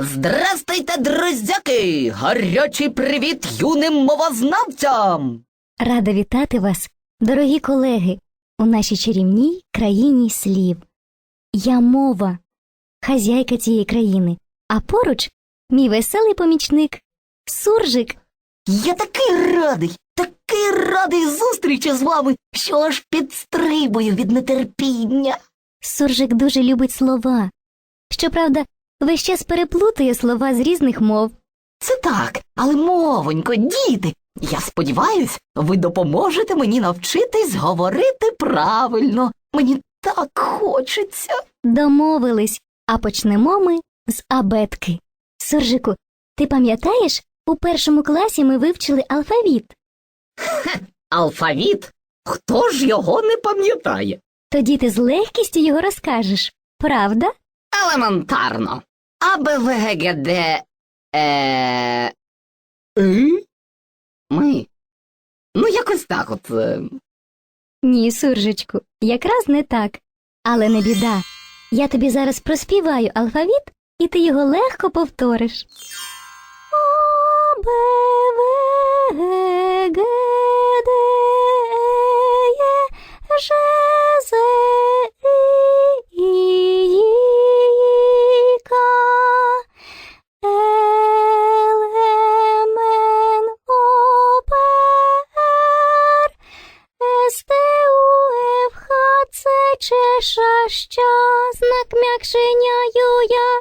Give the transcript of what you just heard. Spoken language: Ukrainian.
Здрастуйте, друзяки! Гарячий привіт юним мовознавцям! Рада вітати вас, дорогі колеги, у нашій чарівній країні слів. Я мова, хазяйка цієї країни, а поруч мій веселий помічник Суржик. Я такий радий, такий радий зустрічі з вами, що аж підстрибую від нетерпіння. Суржик дуже любить слова. Щоправда, весь час переплутує слова з різних мов. Це так, але мовонько, діти, я сподіваюсь, ви допоможете мені навчитись говорити правильно. Мені так хочеться. Домовились, а почнемо ми з абетки. Суржику, ти пам'ятаєш, у першому класі ми вивчили алфавіт. Алфавіт? Хто ж його не пам'ятає? Тоді ти з легкістю його розкажеш, правда? Елементарно. А, Б, В, Г, Г, Д, Е... Е? Ми. Ну, якось так от. е. Ні, суржичку, якраз не так. Але не біда. Я тобі зараз проспіваю алфавіт, і ти його легко повториш. Лише щасник м'якшиняю я.